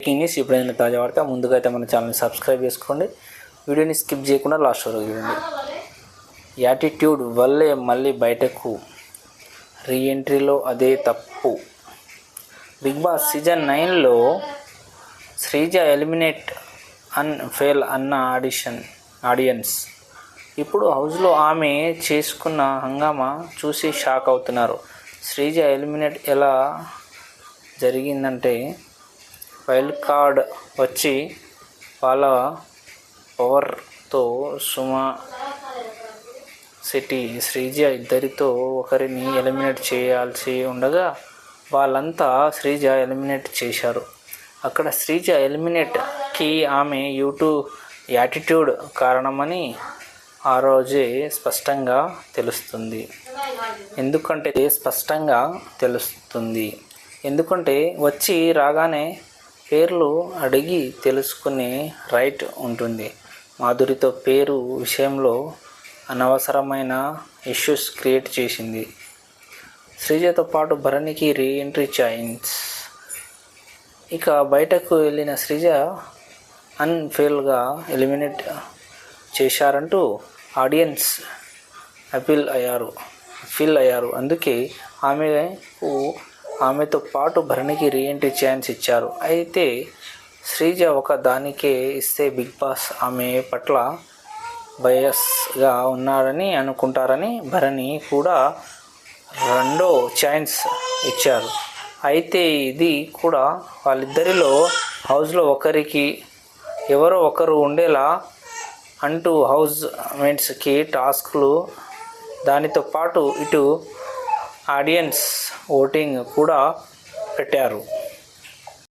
Breaking news ఎప్పుడైనా తాజా వార్త ముందుగా అయితే మన ఛానల్ని సబ్స్క్రైబ్ చేసుకోండి. వీడియోని స్కిప్ చేయకుండా లాస్ట్ వరకు చూడండి. యాటిట్యూడ్ వల్లే మళ్ళీ బయటకు రీఎంట్రీలో అదే తప్పు. బిగ్ బాస్ సీజన్ నైన్లో శ్రీజ ఎలిమినేట్ అన్ ఫెయిల్ అన్న ఆడిషన్ ఆడియన్స్. ఇప్పుడు హౌస్లో ఆమె చేసుకున్న హంగామా చూసి షాక్ అవుతున్నారు. శ్రీజ ఎలిమినేట్ ఎలా జరిగిందంటే వైల్డ్ కార్డ్ వచ్చి వాళ్ళ పవర్తో సుమా సిటీ శ్రీజ ఇద్దరితో ఒకరిని ఎలిమినేట్ చేయాల్సి ఉండగా వాళ్ళంతా శ్రీజ ఎలిమినేట్ చేశారు. అక్కడ శ్రీజ ఎలిమినేట్కి ఆమె యూట్యూబ్ యాటిట్యూడ్ కారణమని ఆ రోజే స్పష్టంగా తెలుస్తుంది. ఎందుకంటే స్పష్టంగా తెలుస్తుంది. ఎందుకంటే వచ్చి రాగానే పేర్లు అడిగి తెలుసుకునే రైట్ ఉంటుంది. మాధురితో పేరు విషయంలో అనవసరమైన ఇష్యూస్ క్రియేట్ చేసింది. శ్రీజతో పాటు భరణికి రీఎంట్రీ ఛాయిన్స్ ఇక బయటకు వెళ్ళిన శ్రీజ అన్ఫెయిల్గా ఎలిమినేట్ చేశారంటూ ఆడియన్స్ అపీల్ అయ్యారు ఫీల్ అయ్యారు. అందుకే ఆమెకు ఆమెతో పాటు భరణికి రీఎంట్రీ ఛాన్స్ ఇచ్చారు. అయితే శ్రీజ ఒక దానికే ఇస్తే బిగ్ బాస్ ఆమె పట్ల బయస్గా ఉన్నారని అనుకుంటారని భరణి కూడా రెండో ఛాన్స్ ఇచ్చారు. అయితే ఇది కూడా వాళ్ళిద్దరిలో హౌస్లో ఒకరికి ఎవరో ఒకరు ఉండేలా అంటూ హౌస్ మేట్స్కి టాస్క్లు దానితో పాటు ఇటు ఆడియన్స్ ఓటింగ్ కూడా పెట్టారు.